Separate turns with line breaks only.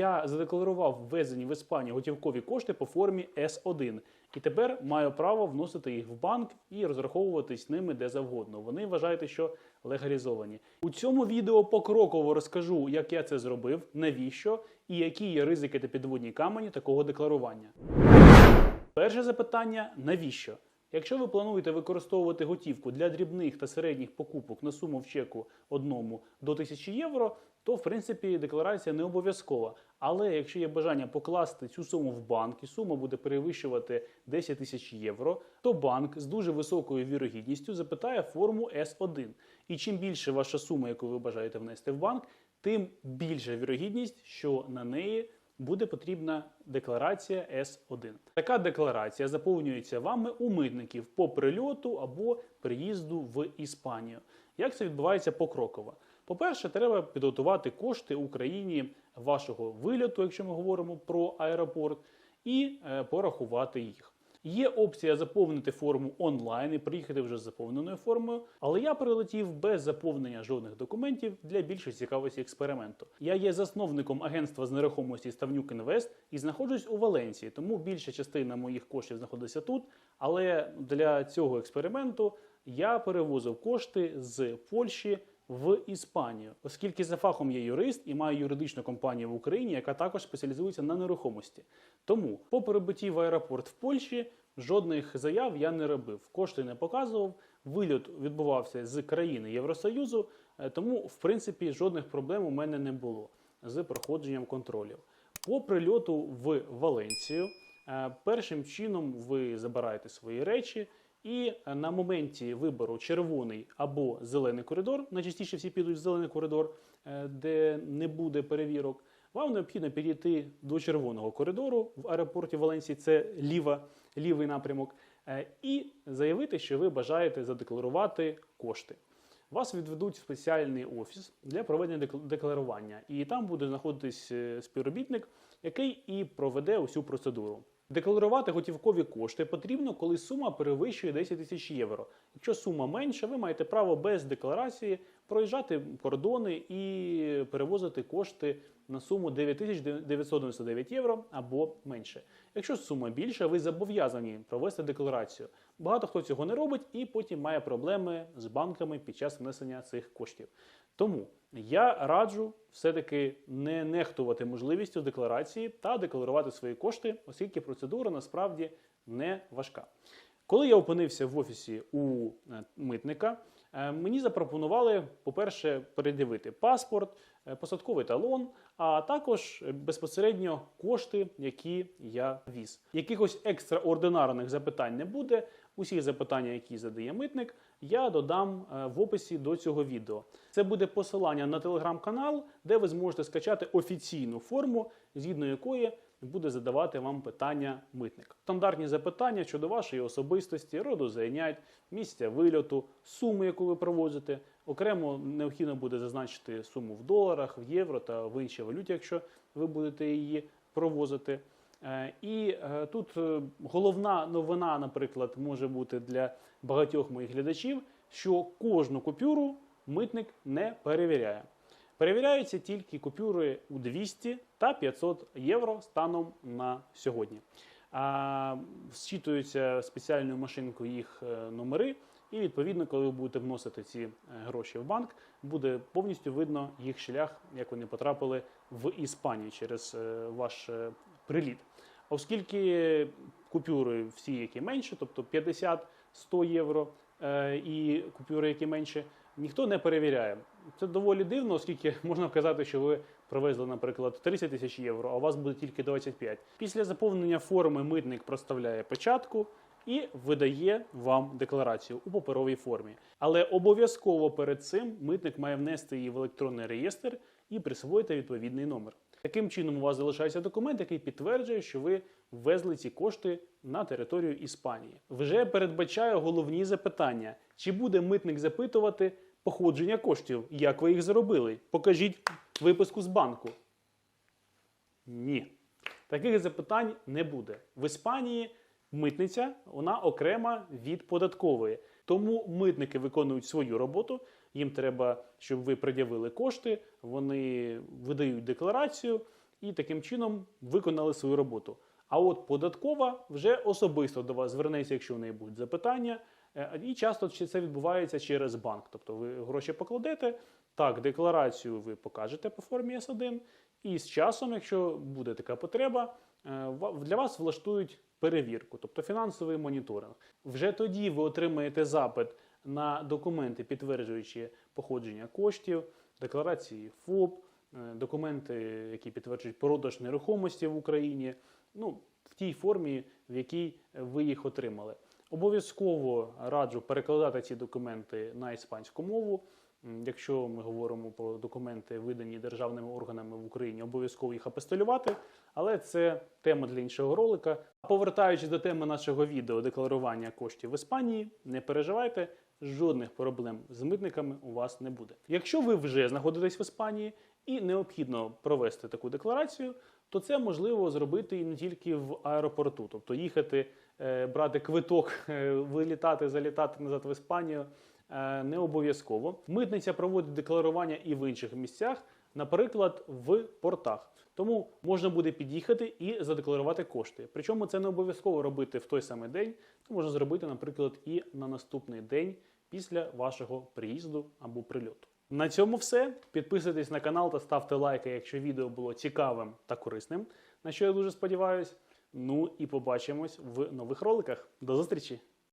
Я задекларував ввезені в Іспанію готівкові кошти по формі С1. І тепер маю право вносити їх в банк і розраховуватись ними де завгодно. Вони вважаєте, що легалізовані. У цьому відео покроково розкажу, як я це зробив, навіщо і які є ризики та підводні камені такого декларування. Перше запитання: навіщо? Якщо ви плануєте використовувати готівку для дрібних та середніх покупок на суму в чеку одному до 1000 євро, то в принципі декларація не обов'язкова. Але якщо є бажання покласти цю суму в банк і сума буде перевищувати 10 тисяч євро, то банк з дуже високою вірогідністю запитає форму С1. І чим більше ваша сума, яку ви бажаєте внести в банк, тим більша вірогідність, що на неї буде потрібна декларація С1. Така декларація заповнюється вами у митників по прильоту або приїзду в Іспанію. Як це відбувається покроково? По-перше, треба підготувати кошти Україні вашого вильоту, якщо ми говоримо про аеропорт, і е, порахувати їх. Є опція заповнити форму онлайн і приїхати вже з заповненою формою, але я прилетів без заповнення жодних документів для більшої цікавості експерименту. Я є засновником агентства з нерухомості Ставнюк Інвест і знаходжусь у Валенції, тому більша частина моїх коштів знаходиться тут. Але для цього експерименту я перевозив кошти з Польщі в Іспанію, оскільки за фахом є юрист і маю юридичну компанію в Україні, яка також спеціалізується на нерухомості. Тому по прибутті в аеропорт в Польщі жодних заяв я не робив, кошти не показував. Вильот відбувався з країни Євросоюзу, е, тому в принципі жодних проблем у мене не було з проходженням контролів. По прильоту в Валенцію е, першим чином ви забираєте свої речі. І на моменті вибору червоний або зелений коридор, найчастіше всі підуть в зелений коридор, е, де не буде перевірок. Вам необхідно підійти до червоного коридору в аеропорті Валенції, це ліва, лівий напрямок, е, і заявити, що ви бажаєте задекларувати кошти. Вас відведуть в спеціальний офіс для проведення декл- декларування, і там буде знаходитись е, співробітник, який і проведе усю процедуру. Декларувати готівкові кошти потрібно, коли сума перевищує 10 тисяч євро. Якщо сума менша, ви маєте право без декларації проїжджати кордони і перевозити кошти на суму 9999 євро або менше. Якщо сума більша, ви зобов'язані провести декларацію. Багато хто цього не робить і потім має проблеми з банками під час внесення цих коштів. Тому я раджу все-таки не нехтувати можливістю декларації та декларувати свої кошти, оскільки процедура насправді не важка. Коли я опинився в офісі у е, митника, е, мені запропонували, по-перше, передивити паспорт, е, посадковий талон, а також безпосередньо кошти, які я віз. Якихось екстраординарних запитань не буде. Усі запитання, які задає митник, я додам е, в описі до цього відео. Це буде посилання на телеграм-канал, де ви зможете скачати офіційну форму, згідно якої буде задавати вам питання митник. Стандартні запитання щодо вашої особистості, роду зайнять, місця вильоту, суми, яку ви провозите. Окремо необхідно буде зазначити суму в доларах, в євро та в іншій валюті, якщо ви будете її провозити. Е, І е, тут е, головна новина, наприклад, може бути для багатьох моїх глядачів, що кожну купюру митник не перевіряє. Перевіряються тільки купюри у 200 та 500 євро станом на сьогодні. А, Зчитуються спеціальною машинкою їх номери, і відповідно, коли ви будете вносити ці гроші в банк, буде повністю видно їх шлях, як вони потрапили в Іспанію через ваш приліт. Оскільки купюри всі, які менше, тобто 50-100 євро, е, і купюри, які менше, ніхто не перевіряє. Це доволі дивно, оскільки можна вказати, що ви привезли, наприклад, 30 тисяч євро, а у вас буде тільки 25. Після заповнення форми митник проставляє печатку і видає вам декларацію у паперовій формі. Але обов'язково перед цим митник має внести її в електронний реєстр і присвоїти відповідний номер. Таким чином, у вас залишається документ, який підтверджує, що ви ввезли ці кошти на територію Іспанії. Вже передбачаю головні запитання: чи буде митник запитувати походження коштів, як ви їх заробили? Покажіть виписку з банку. Ні. Таких запитань не буде. В Іспанії митниця вона окрема від податкової. Тому митники виконують свою роботу. Їм треба, щоб ви пред'явили кошти, вони видають декларацію, і таким чином виконали свою роботу. А от податкова вже особисто до вас звернеться, якщо в неї будуть запитання. Е, І часто це відбувається через банк. Тобто ви гроші покладете, так, декларацію ви покажете по формі С1, і з часом, якщо буде така потреба, е, для вас влаштують перевірку, тобто фінансовий моніторинг. Вже тоді ви отримаєте запит на документи, підтверджуючи походження коштів, декларації ФОП, е, документи, які підтверджують продаж нерухомості в Україні, ну, в тій формі, в якій ви їх отримали. Обов'язково раджу перекладати ці документи на іспанську мову. Якщо ми говоримо про документи, видані державними органами в Україні, обов'язково їх апостилювати, але це тема для іншого ролика. Повертаючись до теми нашого відео декларування коштів в Іспанії, не переживайте, жодних проблем з митниками у вас не буде. Якщо ви вже знаходитесь в Іспанії і необхідно провести таку декларацію, то це можливо зробити і не тільки в аеропорту, тобто їхати, е, брати квиток, е, вилітати, залітати назад в Іспанію. Е, Не обов'язково. Митниця проводить декларування і в інших місцях, наприклад, в портах. Тому можна буде під'їхати і задекларувати кошти. Причому це не обов'язково робити в той самий день. Це можна зробити, наприклад, і на наступний день після вашого приїзду або прильоту. На цьому все. Підписуйтесь на канал та ставте лайки, якщо відео було цікавим та корисним, на що я дуже сподіваюсь. Ну і побачимось в нових роликах. До зустрічі!